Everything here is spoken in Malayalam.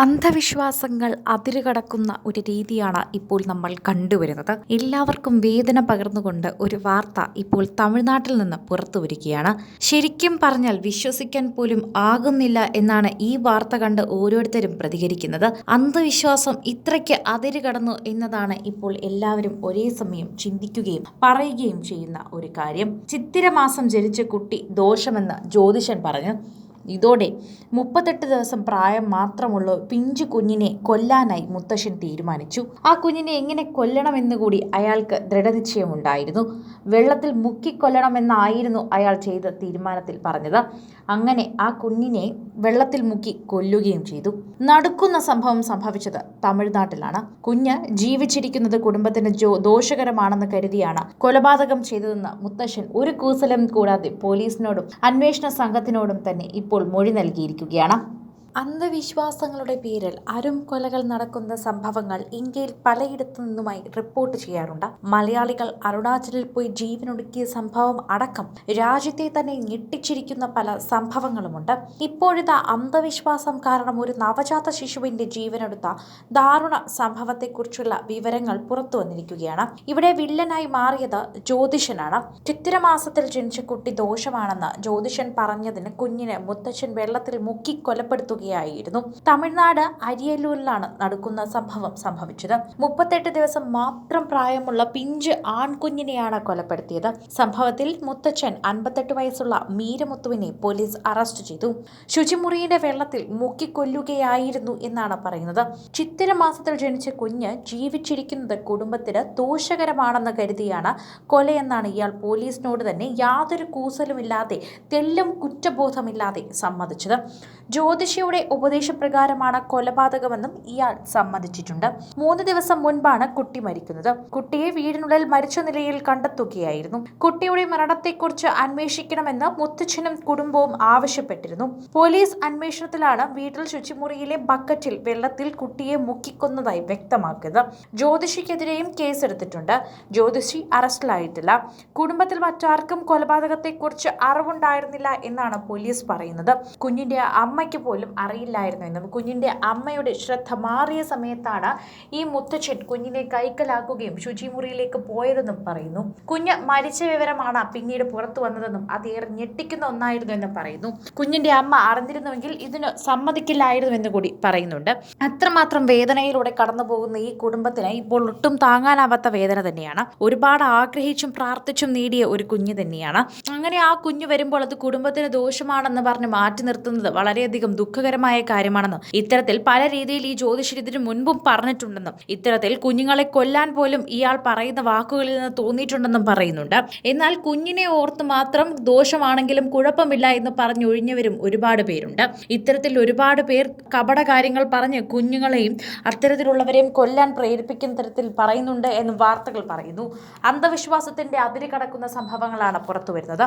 അന്ധവിശ്വാസങ്ങൾ അതിരുകടക്കുന്ന ഒരു രീതിയാണ് ഇപ്പോൾ നമ്മൾ കണ്ടുവരുന്നത്. എല്ലാവർക്കും വേദന പകർന്നുകൊണ്ട് ഒരു വാർത്ത ഇപ്പോൾ തമിഴ്നാട്ടിൽ നിന്ന് പുറത്തു വരികയാണ്. ശരിക്കും പറഞ്ഞാൽ വിശ്വസിക്കാൻ പോലും ആകുന്നില്ല എന്നാണ് ഈ വാർത്ത കണ്ട് ഓരോരുത്തരും പ്രതികരിക്കുന്നത്. അന്ധവിശ്വാസം ഇത്രയ്ക്ക് അതിരുകടന്നു എന്നതാണ് ഇപ്പോൾ എല്ലാവരും ഒരേ സമയം ചിന്തിക്കുകയും പറയുകയും ചെയ്യുന്ന ഒരു കാര്യം. ചിത്തിരമാസം ജനിച്ച കുട്ടി ദോഷമെന്ന് ജ്യോതിഷൻ പറഞ്ഞു. ഇതോടെ മുപ്പത്തെട്ട് ദിവസം പ്രായം മാത്രമുള്ള പിഞ്ചു കുഞ്ഞിനെ കൊല്ലാനായി മുത്തശ്ശൻ തീരുമാനിച്ചു. ആ കുഞ്ഞിനെ എങ്ങനെ കൊല്ലണമെന്ന് കൂടി അയാൾക്ക് ദൃഢനിശ്ചയമുണ്ടായിരുന്നു. വെള്ളത്തിൽ മുക്കിക്കൊല്ലണമെന്നായിരുന്നു അയാൾ ചെയ്ത തീരുമാനത്തിൽ പറഞ്ഞത്. അങ്ങനെ ആ കുഞ്ഞിനെ വെള്ളത്തിൽ മുക്കി കൊല്ലുകയും ചെയ്തു. നടക്കുന്ന സംഭവം സംഭവിച്ചത് തമിഴ്നാട്ടിലാണ്. കുഞ്ഞ് ജീവിച്ചിരിക്കുന്നത് കുടുംബത്തിന് ദോഷകരമാണെന്ന് കരുതിയാണ് കൊലപാതകം ചെയ്തതെന്ന് മുത്തശ്ശൻ ഒരു കൂസലം കൂടാതെ പോലീസിനോടും അന്വേഷണ സംഘത്തിനോടും തന്നെ ഇപ്പോൾ മൊഴി നൽകിയിരിക്കുകയാണ് അന്ധവിശ്വാസങ്ങളുടെ പേരിൽ അരും കൊലകൾ നടക്കുന്ന സംഭവങ്ങൾ ഇന്ത്യയിൽ പലയിടത്തു നിന്നുമായി റിപ്പോർട്ട് ചെയ്യാറുണ്ട്. മലയാളികൾ അരുണാചലിൽ പോയി ജീവനൊടുക്കിയ സംഭവം അടക്കം രാജ്യത്തെ തന്നെ ഞെട്ടിച്ചിരിക്കുന്ന പല സംഭവങ്ങളുമുണ്ട്. ഇപ്പോഴത്തെ അന്ധവിശ്വാസം കാരണം ഒരു നവജാത ശിശുവിന്റെ ജീവനെടുത്ത ദാരുണ സംഭവത്തെക്കുറിച്ചുള്ള വിവരങ്ങൾ പുറത്തു വന്നിരിക്കുകയാണ്. ഇവിടെ വില്ലനായി മാറിയത് ജ്യോതിഷനാണ്. ചിത്തിരമാസത്തിൽ ജനിച്ച കുട്ടി ദോഷമാണെന്ന് ജ്യോതിഷൻ പറഞ്ഞതിന് കുഞ്ഞിനെ മുത്തച്ഛൻ വെള്ളത്തിൽ മുക്കി കൊലപ്പെടുത്തുകയായിരുന്നു തമിഴ്നാട് അരിയല്ലൂരിലാണ് നടക്കുന്ന സംഭവം സംഭവിച്ചത്. മുപ്പത്തെട്ട് ദിവസം മാത്രം പ്രായമുള്ള പിഞ്ച് ആൺകുഞ്ഞിനെയാണ് കൊലപ്പെടുത്തിയത്. സംഭവത്തിൽ മുത്തച്ഛൻ അൻപത്തെട്ട് വയസ്സുള്ള മീരമുത്തുവിനെ പോലീസ് അറസ്റ്റ് ചെയ്തു. ശുചിമുറിയുടെ വെള്ളത്തിൽ മുക്കിക്കൊല്ലുകയായിരുന്നു എന്നാണ് പറയുന്നത്. ചിത്തിര മാസത്തിൽ ജനിച്ച കുഞ്ഞ് ജീവിച്ചിരിക്കുന്നത് കുടുംബത്തിന് ദോഷകരമാണെന്ന് കരുതിയാണ് കൊലയെന്നാണ് ഇയാൾ പോലീസിനോട് തന്നെ യാതൊരു കൂസലുമില്ലാതെ തെല്ലും കുറ്റബോധമില്ലാതെ സമ്മതിച്ചത്. ജ്യോതിഷിയുടെ ഉപദേശപ്രകാരമാണ് കൊലപാതകമെന്നും ഇയാൾ സമ്മതിച്ചിട്ടുണ്ട്. മൂന്ന് ദിവസം മുൻപാണ് കുട്ടി മരിക്കുന്നത്. കുട്ടിയെ വീടിനുള്ളിൽ മരിച്ച നിലയിൽ കണ്ടെത്തുകയായിരുന്നു. കുട്ടിയുടെ മരണത്തെക്കുറിച്ച് അന്വേഷിക്കണമെന്ന് മുത്തച്ഛനും കുടുംബവും ആവശ്യപ്പെട്ടിരുന്നു. പോലീസ് അന്വേഷണത്തിലാണ് വീട്ടിൽ ശുചിമുറിയിലെ ബക്കറ്റിൽ വെള്ളത്തിൽ കുട്ടിയെ മുക്കിക്കൊന്നതായി വ്യക്തമാക്കിയത് ജ്യോതിഷിക്കെതിരെയും കേസെടുത്തിട്ടുണ്ട്. ജ്യോതിഷി അറസ്റ്റിലായിട്ടില്ല. കുടുംബത്തിൽ മറ്റാർക്കും കൊലപാതകത്തെക്കുറിച്ച് അറിവുണ്ടായിരുന്നില്ല എന്നാണ് പോലീസ് പറയുന്നത്. കുഞ്ഞിന്റെ അമ്മയ്ക്ക് പോലും അറിയില്ലായിരുന്നു എന്നും. കുഞ്ഞിന്റെ അമ്മയുടെ ശ്രദ്ധ മാറിയ സമയത്താണ് ഈ മുത്തച്ഛൻ കുഞ്ഞിനെ കൈക്കലാക്കുകയും ശുചിമുറിയിലേക്ക് പോയതെന്നും പറയുന്നു. കുഞ്ഞ് മരിച്ച വിവരമാണ് പിന്നീട് പുറത്തു വന്നതെന്നും അത് ഏറെ ഞെട്ടിക്കുന്ന ഒന്നായിരുന്നു എന്നും പറയുന്നു. കുഞ്ഞിന്റെ അമ്മ അറിഞ്ഞിരുന്നുവെങ്കിൽ ഇതിന് സമ്മതിക്കില്ലായിരുന്നു എന്ന് കൂടി പറയുന്നുണ്ട്. അത്രമാത്രം വേദനയിലൂടെ കടന്നു പോകുന്ന ഈ കുടുംബത്തിന് ഇപ്പോൾ ഒട്ടും താങ്ങാനാവാത്ത വേദന തന്നെയാണ്. ഒരുപാട് ആഗ്രഹിച്ചും പ്രാർത്ഥിച്ചും നേടിയ ഒരു കുഞ്ഞ് തന്നെയാണ്. അങ്ങനെ ആ കുഞ്ഞ് വരുമ്പോൾ അത് കുടുംബത്തിന് ദോഷമാണെന്ന് പറഞ്ഞ് മാറ്റി നിർത്തുന്നത് വളരെയധികം ദുഃഖകരമായ കാര്യമാണെന്നും ഇത്തരത്തിൽ പല രീതിയിൽ ഈ ജ്യോതിഷർ ഇതിനു മുൻപും പറഞ്ഞിട്ടുണ്ടെന്നും ഇത്തരത്തിൽ കുഞ്ഞുങ്ങളെ കൊല്ലാൻ പോലും ഇയാൾ പറയുന്ന വാക്കുകളിൽ നിന്ന് തോന്നിയിട്ടുണ്ടെന്നും പറയുന്നുണ്ട്. എന്നാൽ കുഞ്ഞിനെ ഓർത്ത് മാത്രം ദോഷമാണെങ്കിലും കുഴപ്പമില്ല എന്ന് പറഞ്ഞൊഴിഞ്ഞവരും ഒരുപാട് പേരുണ്ട്. ഇത്തരത്തിൽ ഒരുപാട് പേർ കപട കാര്യങ്ങൾ പറഞ്ഞ് കുഞ്ഞുങ്ങളെയും അത്തരത്തിലുള്ളവരെയും കൊല്ലാൻ പ്രേരിപ്പിക്കുന്ന തരത്തിൽ പറയുന്നുണ്ട് എന്ന് വാർത്തകൾ പറയുന്നു. അന്ധവിശ്വാസത്തിന്റെ അതിര് കടക്കുന്ന സംഭവങ്ങളാണ് പുറത്തു വരുന്നത്